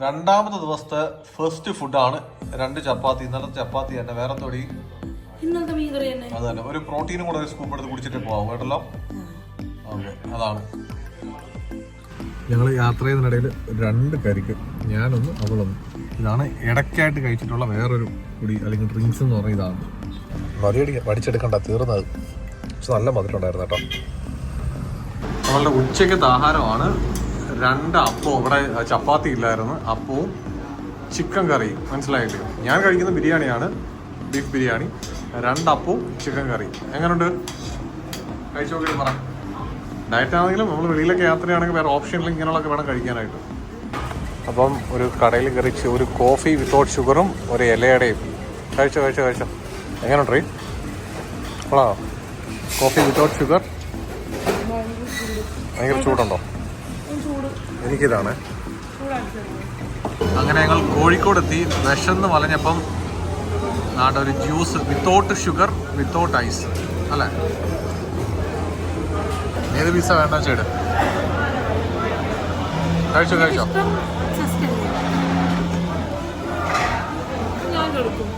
രണ്ടാമത്തെ ദിവസത്തെ ഫസ്റ്റ് ഫുഡാണ് രണ്ട് ചപ്പാത്തി ഇന്നലത്തെ ചപ്പാത്തി തന്നെ. വേറെ തൊടി മീൻകറി തന്നെ. അത് തന്നെ. ഒരു പ്രോട്ടീനും കൂടെ ഒരു സ്കൂപ്പ് എടുത്ത് കുടിച്ചിട്ട് പോവാം കേട്ടല്ലോ? ഓക്കെ അതാണ്. ഞങ്ങൾ യാത്ര ചെയ്യുന്നതിനിടയിൽ രണ്ട് കരിക്ക് ഞാനൊന്ന് അവളൊന്ന്. ഇതാണ് ഇടയ്ക്കായിട്ട് കഴിച്ചിട്ടുള്ള വേറൊരു കുടി അല്ലെങ്കിൽ ഡ്രിങ്ക്സ് എന്ന് പറഞ്ഞ ഇതാണ്. മതിയടി പഠിച്ചെടുക്കണ്ട തീർന്നത്. പക്ഷെ നല്ല മധുരം ഉണ്ടായിരുന്നു കേട്ടോ. നമ്മളുടെ ഉച്ചയ്ക്കത്തെ ആഹാരമാണ് രണ്ട് അപ്പവും അവിടെ ചപ്പാത്തി ഇല്ലായിരുന്നു. അപ്പവും ചിക്കൻ കറി. മനസ്സിലായില്ലേ? ഞാൻ കഴിക്കുന്ന ബിരിയാണിയാണ് ബീഫ് ബിരിയാണി. രണ്ട് അപ്പവും ചിക്കൻ കറി. എങ്ങനെയുണ്ട് കഴിച്ചു നോക്കി പറ. ഡയറ്റ് ആണെങ്കിലും നമ്മൾ വെളിയിലൊക്കെ യാത്രയാണെങ്കിൽ വേറെ ഓപ്ഷനിൽ ഇങ്ങനെയുള്ളതൊക്കെ വേണം കഴിക്കാനായിട്ട്. അപ്പം ഒരു കടയിൽ കയറി ഒരു കോഫി വിത്തൗട്ട് ഷുഗറും ഒരു ഇലയുടെയും. കഴിച്ചോ കഴിച്ചോ കഴിച്ചോ. എങ്ങനെയുണ്ട് റീ കോഫി വിത്തൗട്ട് ഷുഗർ ഭയങ്കര ചൂടുണ്ടോ? ചൂട് എനിക്കിതാണ്. അങ്ങനെ ഞങ്ങൾ കോഴിക്കോട് എത്തി വിശന്ന് വലഞ്ഞപ്പം നാട് ഒരു juice without sugar without ice അല്ലേ? ഏത് പീസ വേണ്ട ചേട് കഴിച്ചോ കഴിച്ചോ? ഞാൻ കൊടുക്കും.